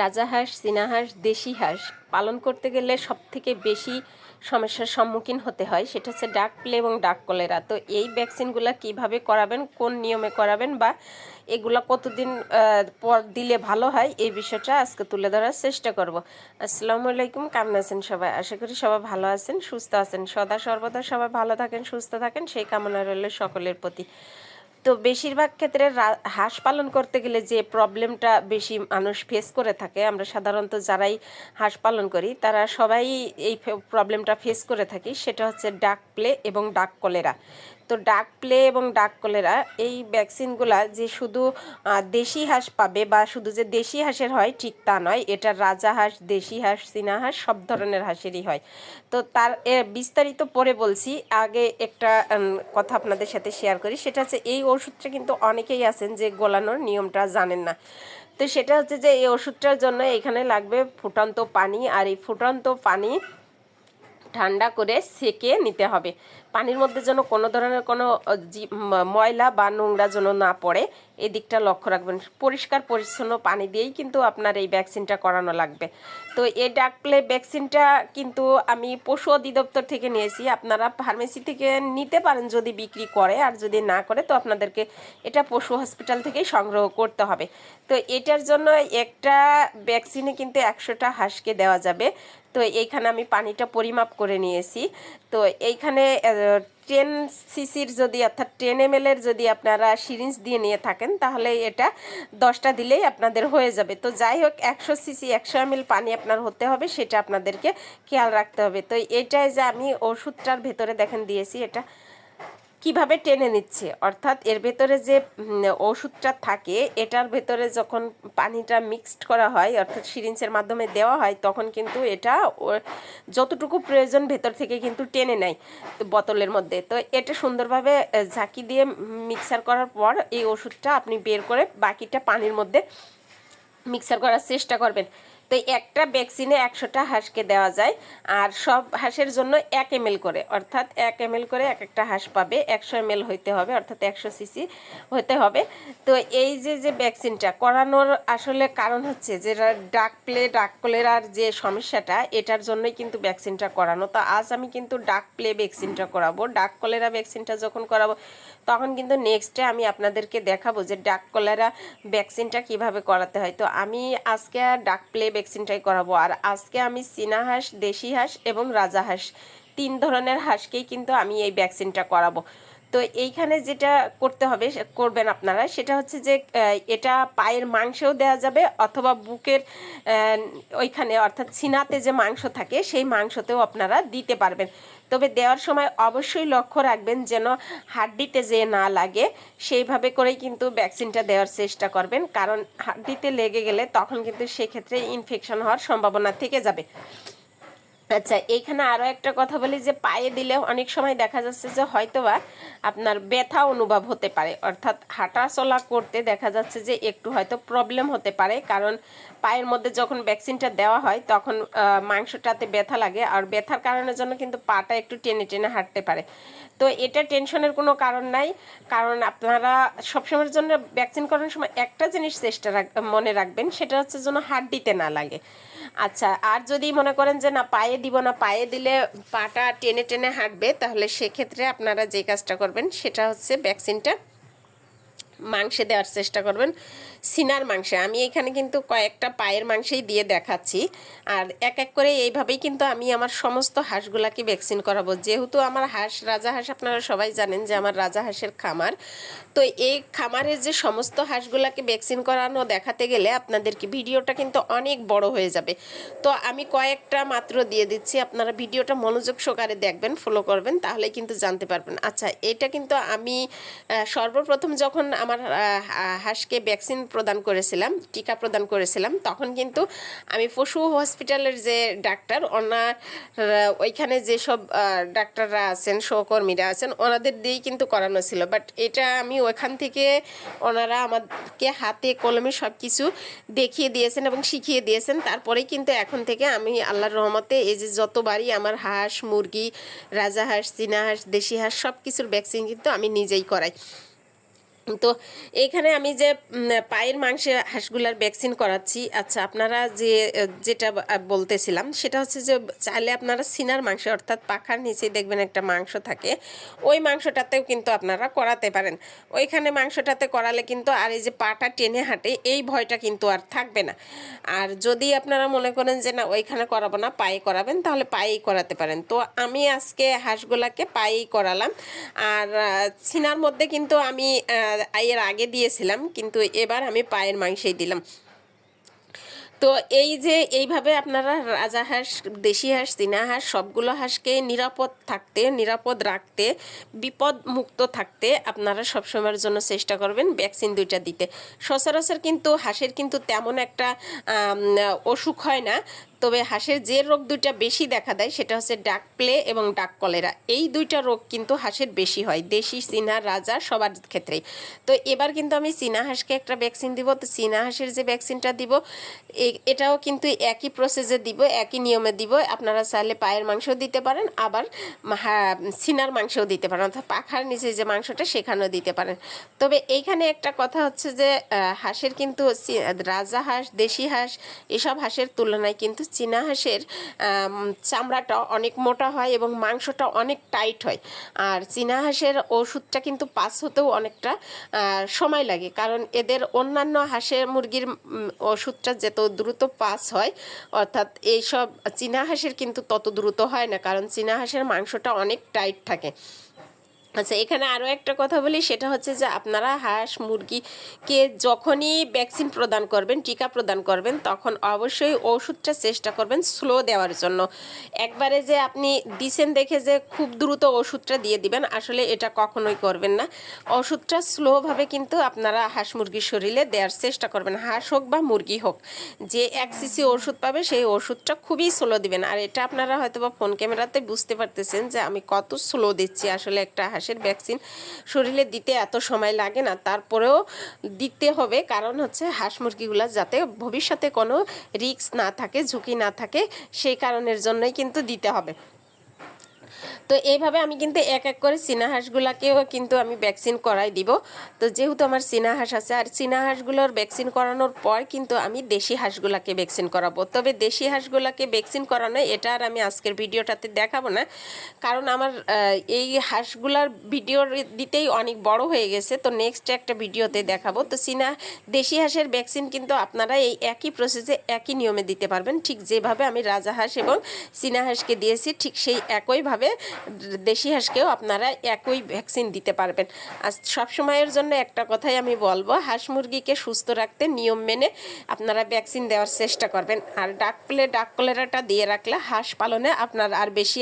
রাজাহাঁস চীনাহাঁস দেশি হাঁস পালন করতে গেলে সব থেকে বেশি সমস্যার সম্মুখীন হতে হয়। সেটা হচ্ছে ডাক প্লে এবং ডাক কলেরা। তো এই ভ্যাকসিনগুলো কীভাবে করাবেন, কোন নিয়মে করাবেন বা এগুলা কতদিন পর দিলে ভালো হয়, এই বিষয়টা আজকে তুলে ধরার চেষ্টা করব। আসসালামু আলাইকুম, কেমন আছেন সবাই? আশা করি সবাই ভালো আছেন, সুস্থ আছেন। সদা সর্বদা সবাই ভালো থাকেন, সুস্থ থাকেন। সেই কামনা রইল সকলের প্রতি। তো বেশিরভাগ ক্ষেত্রে হাঁস পালন করতে গেলে যে প্রবলেমটা বেশি মানুষ ফেস করে থাকে, আমরা সাধারণত যারাই হাঁস পালন করি, তারা সবাই এই প্রবলেমটা ফেস করে থাকি, সেটা হচ্ছে ডাক প্লে এবং ডাক কলেরা। তো ডাক প্লে এবং ডাক কলেরা এই ভ্যাকসিনগুলা যে শুধু দেশি হাঁস পাবে বা শুধু যে দেশি হাঁসের হয় ঠিক তা নয়, এটা রাজা হাঁস, দেশি হাঁস, চীনা হাঁস, সব ধরনের হাঁসেরই হয়। তো তার বিস্তারিত পরে বলছি, আগে একটা কথা আপনাদের সাথে শেয়ার করি, সেটা হচ্ছে এই ওষুধটা কিন্তু অনেকেই আছেন যে গোলানোর নিয়মটা জানেন না। তো সেটা হচ্ছে যে এই ওষুধটার জন্য এখানে লাগবে ফুটন্ত পানি, আর এই ফুটন্ত পানি ঠান্ডা করে সেকে নিতে হবে। পানির মধ্যে যেন কোনো ধরনের কোনো ময়লা বা নোংরা যেন না পড়ে, এই দিকটা লক্ষ্য রাখবেন। পরিষ্কার, পরিচ্ছন্ন পানি দিয়েই কিন্তু আপনার এই ভ্যাকসিনটা করানো লাগবে। তো এই ডাকপ্লে ভ্যাকসিনটা কিন্তু আমি পশু অধিদপ্তর থেকে নিয়েছি। আপনারা ফার্মেসি থেকে নিতে পারেন যদি বিক্রি করে, আর যদি না করে তো আপনাদেরকে এটা পশু হসপিটাল থেকেই সংগ্রহ করতে হবে। তো এটার জন্য একটা ভ্যাকসিনে কিন্তু একশোটা হাঁসকে দেওয়া যাবে। তো এইখানে আমি পানিটা পরিমাপ করে নিয়েছি। তো এইখানে টেন সিসির যদি, অর্থাৎ টেন এম যদি আপনারা সিরিঞ্জ দিয়ে নিয়ে থাকেন, তাহলে এটা দশটা দিলেই আপনাদের হয়ে যাবে। তো যাই হোক, একশো সিসি একশো এম পানি আপনার হতে হবে, সেটা আপনাদেরকে খেয়াল রাখতে হবে। তো এটাই যে আমি ওষুধটার ভেতরে দেখেন, দিয়েছি এটা। কীভাবে টেনে নিচ্ছে? অর্থাৎ এর ভেতরে যে ওষুধটা থাকে, এটার ভেতরে যখন পানিটা মিক্সড করা হয়, অর্থাৎ সিরিঞ্জের মাধ্যমে দেওয়া হয়, তখন কিন্তু এটা যতটুকু প্রয়োজন ভেতর থেকে কিন্তু টেনে নেয় বোতলের মধ্যে। তো এটা সুন্দরভাবে ঝাঁকি দিয়ে মিক্সার করার পর এই ওষুধটা আপনি বের করে বাকিটা পানির মধ্যে মিক্সার করার চেষ্টা করবেন। তো একটা ভ্যাকসিনে একশোটা হাঁসকে দেওয়া যায়, আর সব হাঁসের জন্য এক এম করে, অর্থাৎ এক এম করে এক একটা হাঁস পাবে, একশো এম হইতে হবে, অর্থাৎ একশো সিসি হতে হবে। তো এই যে যে ভ্যাকসিনটা করানোর আসলে কারণ হচ্ছে যে ডাক প্লে ডাক কলেরার যে সমস্যাটা, এটার জন্যই কিন্তু ভ্যাকসিনটা করানো। তো আজ আমি কিন্তু ডাক প্লে ভ্যাকসিনটা করাবো, ডাক কলেরা ভ্যাকসিনটা যখন করাবো, তখন কিন্তু নেক্সটে আমি আপনাদেরকে দেখাবো যে, ডাক কলেরা ভ্যাকসিনটা কীভাবে করাতে হয়। তো আমি আজকে ডাক প্লে ভ্যাকসিনটাই করাবো। আর আজকে আমি চীনা হাঁস, দেশি হাঁস এবং রাজা হাঁস। তিন ধরনের হাঁসকেই কিন্তু আমি এই ভ্যাকসিনটা করাবো। তো এইখানে যেটা করতে হবে করবেন আপনারা, সেটা হচ্ছে যে এটা পায়ের মাংসেও দেওয়া যাবে অথবা বুকের ওইখানে অর্থাৎ ছিনাতে যে মাংস থাকে, সেই মাংসতেও আপনারা দিতে পারবেন। তবে দেওয়ার সময় অবশ্যই লক্ষ্য রাখবেন যেন হাড্ডিতে যে না লাগে, সেইভাবে করেই কিন্তু ভ্যাকসিনটা দেওয়ার চেষ্টা করবেন। কারণ হাড্ডিতে লেগে গেলে তখন কিন্তু সেক্ষেত্রে ইনফেকশন হওয়ার সম্ভাবনা থেকে যাবে। আচ্ছা এইখানে আরও একটা কথা বলি যে পায়ে দিলে অনেক সময় দেখা যাচ্ছে যে হয়তোবা আপনার ব্যথা অনুভব হতে পারে। অর্থাৎ হাঁটা চলা করতে দেখা যাচ্ছে যে একটু হয়তো প্রবলেম হতে পারে। কারণ পায়ের মধ্যে যখন ভ্যাকসিনটা দেওয়া হয়, তখন মাংসটাতে ব্যথা লাগে। আর ব্যথার কারণের জন্য কিন্তু পাটা একটু টেনে টেনে হাঁটতে পারে। তো এটা টেনশনের কোনো কারণ নাই। কারণ আপনারা সবসময়ের জন্য ভ্যাকসিন করানোর সময় একটা জিনিস চেষ্টা রাখ, মনে রাখবেন, সেটা হচ্ছে যেন হাড্ডিতে না লাগে। আচ্ছা আর যদি মনে করেন যে না, পায়ে দিব না, পায়ে দিলে পাটা টেনে টেনে হাঁটবে, তাহলে সেক্ষেত্রে আপনারা যে কাজটা করবেন, সেটা হচ্ছে ভ্যাকসিনটা মাংসে দেওয়ার চেষ্টা করবেন, সিনার মাংসে। আমি এখানে কিন্তু কয়েকটা পায়ের মাংসেই দিয়ে দেখাচ্ছি। আর এক এক করে এইভাবেই কিন্তু আমি আমার সমস্ত হাঁসগুলাকে ভ্যাকসিন করাবো। যেহেতু আমার হাঁস, রাজা হাঁস আপনারা সবাই জানেন যে আমার রাজা হাঁসের খামার। তো এই খামারের যে সমস্ত হাঁসগুলাকে ভ্যাকসিন করানো দেখাতে গেলে আপনাদেরকে ভিডিওটা কিন্তু অনেক বড় হয়ে যাবে। তো আমি কয়েকটা মাত্র দিয়ে দিচ্ছি। আপনারা ভিডিওটা মনোযোগ সহকারে দেখবেন ফলো করবেন তাহলে কিন্তু জানতে পারবেন। আচ্ছা এটা কিন্তু আমি সর্বপ্রথম যখন আমার হাঁসকে ভ্যাকসিন প্রদান করেছিলাম, টিকা প্রদান করেছিলাম, তখন কিন্তু আমি পশু হসপিটালের যে ডাক্তার ওনার ওইখানে যেসব ডাক্তাররা আছেন, সহকর্মীরা আছেন, ওনাদের দিয়েই কিন্তু করানো ছিল। বাট এটা আমি ওখান থেকে ওনারা আমাকে হাতে কলমে সব কিছু দেখিয়ে দিয়েছেন এবং শিখিয়ে দিয়েছেন। তারপরেই কিন্তু এখন থেকে আমি আল্লাহর রহমতে এই যে যতবারই আমার হাঁস, মুরগি, রাজা হাঁস, চীনা হাঁস, দেশি হাঁস সব কিছুর ভ্যাকসিন কিন্তু আমি নিজেই করাই। তো এখানে আমি যে পায়ের মাংসে হাঁসগুলার ভ্যাকসিন করাচ্ছি আচ্ছা আপনারা যে, যেটা বলতেছিলাম, সেটা হচ্ছে যে, চাইলে আপনারা সিনার মাংস, অর্থাৎ পাখার নিচে দেখবেন একটা মাংস থাকে, ওই মাংসটাতেও কিন্তু আপনারা করাতে পারেন। ওইখানে মাংসটাতে করালে কিন্তু আর এই যে পাটা টেনে হাঁটে, এই ভয়টা কিন্তু আর থাকবে না। আর যদি আপনারা মনে করেন যে, না, ওইখানে করাবো না, পায়ে করাবেন, তাহলে পায়েই করাতে পারেন। তো আমি আজকে হাঁসগুলাকে পায়েই করালাম। আর সিনার মধ্যে কিন্তু আমি এর আগে দিয়েছিলাম, কিন্তু এবার আমি পায়ের মাংসেই দিলাম। তো এই যে এইভাবে আপনারা রাজা হাঁস, দেশি হাঁস, চীনা হাঁস, সবগুলো হাঁসকে নিরাপদ থাকতে, নিরাপদ রাখতে বিপদ মুক্ত থাকতে আপনারা সবসময়ের জন্য চেষ্টা করবেন ভ্যাকসিন দুইটা দিতে। সচরাচর কিন্তু হাঁসের কিন্তু তেমন একটা অসুখ হয় না তবে হাঁসের যে রোগ দুইটা বেশি দেখা দেয় সেটা হচ্ছে ডাক প্লে এবং ডাক কলেরা। এই দুইটা রোগ কিন্তু হাঁসের বেশি হয়। দেশি চীনা, রাজা সবার ক্ষেত্রেই তো এবার কিন্তু আমি চীনা হাঁসকে একটা ভ্যাকসিন দিব। তো চীনা হাঁসের যে ভ্যাকসিনটা দিব এটাও কিন্তু একই প্রসেসে দিব, একই নিয়মে দিব। আপনারা চাইলে পায়ের মাংস দিতে পারেন, আবার চীনার মাংসও দিতে পারেন, অর্থাৎ পাখার নিচে যে মাংসটা সেখানেও দিতে পারেন। তবে এইখানে একটা কথা হচ্ছে যে হাঁসের কিন্তু রাজা হাঁস, দেশি হাঁস, এসব হাঁসের তুলনায় কিন্তু চীনা হাঁসের চামড়াটা অনেক মোটা হয় এবং মাংসটা অনেক টাইট হয়। আর চীনা হাঁসের ওষুধটা কিন্তু পাস হতেও অনেকটা সময় লাগে। কারণ এদের অন্যান্য হাঁসের মুরগির ওষুধটা যত দ্রুত পাস হয়, অর্থাৎ এইসব চীনা হাঁসের কিন্তু তত দ্রুত হয় না। কারণ চীনা হাঁসের মাংসটা অনেক টাইট থাকে। আচ্ছা এখানে আরও একটা কথা বলি, সেটা হচ্ছে যে আপনারা হাঁস মুরগিকে যখনই ভ্যাকসিন প্রদান করবেন, টিকা প্রদান করবেন, তখন অবশ্যই ওষুধটা চেষ্টা করবেন স্লো দেওয়ার জন্য। একবারে যে আপনি দিছেন দেখে যে খুব দ্রুত ওষুধটা দিয়ে দিবেন, আসলে এটা কখনোই করবেন না। ওষুধটা স্লোভাবে কিন্তু আপনারা হাঁস মুরগির শরীরে দেওয়ার চেষ্টা করবেন, হাঁস হোক বা মুরগি হোক। যে এক সিসি ওষুধ পাবে, সেই ওষুধটা খুবই স্লো দিবেন। আর এটা আপনারা হয়তো বা ফোন ক্যামেরাতে বুঝতে পারতেছেন যে আমি কত স্লো দিচ্ছি, আসলে একটা হাঁসের ভ্যাকসিন শরীরে দিতে এত সময় লাগে না। তারপরেও দিতে হবে, কারণ হচ্ছে হাঁস মুরগিগুলো যাতে ভবিষ্যতে কোনো রিস্ক না থাকে, ঝুঁকি না থাকে, সেই কারণের জন্যই কিন্তু দিতে হবে। তো এইভাবে আমি কিন্তু এক এক করে হাঁসগুলাকেও কিন্তু আমি ভ্যাকসিন করাই দিব। তো যেহেতু আমার হাঁস আছে, আর হাঁসগুলোর ভ্যাকসিন করানোর পর কিন্তু আমি দেশি হাঁসগুলাকে ভ্যাকসিন করাবো। তবে দেশি হাঁসগুলাকে ভ্যাকসিন করানো এটা আর আমি আজকের ভিডিওটাতে দেখাবো না। কারণ আমার এই হাঁসগুলার ভিডিও দিতেই অনেক বড় হয়ে গেছে। তো নেক্সট একটা ভিডিওতে দেখাবো। তো চীনা, দেশি হাঁসের ভ্যাকসিন কিন্তু আপনারা এই একই প্রসেসে একই নিয়মে দিতে পারবেন। ঠিক যেভাবে আমি রাজা হাঁস এবং চীনা হাঁসকে দিয়েছি, ঠিক সেই একইভাবে দেশি হাঁসকেও আপনারা একই ভ্যাকসিন দিতে পারবেন। আর সবসময়ের জন্য একটা কথাই আমি বলব, হাঁস মুরগিকে সুস্থ রাখতে নিয়ম মেনে আপনারা ভ্যাকসিন দেওয়ার চেষ্টা করবেন। আর ডাক পেলে ডাক কলেরাটা দিয়ে রাখলে হাঁস পালনে আপনার আর বেশি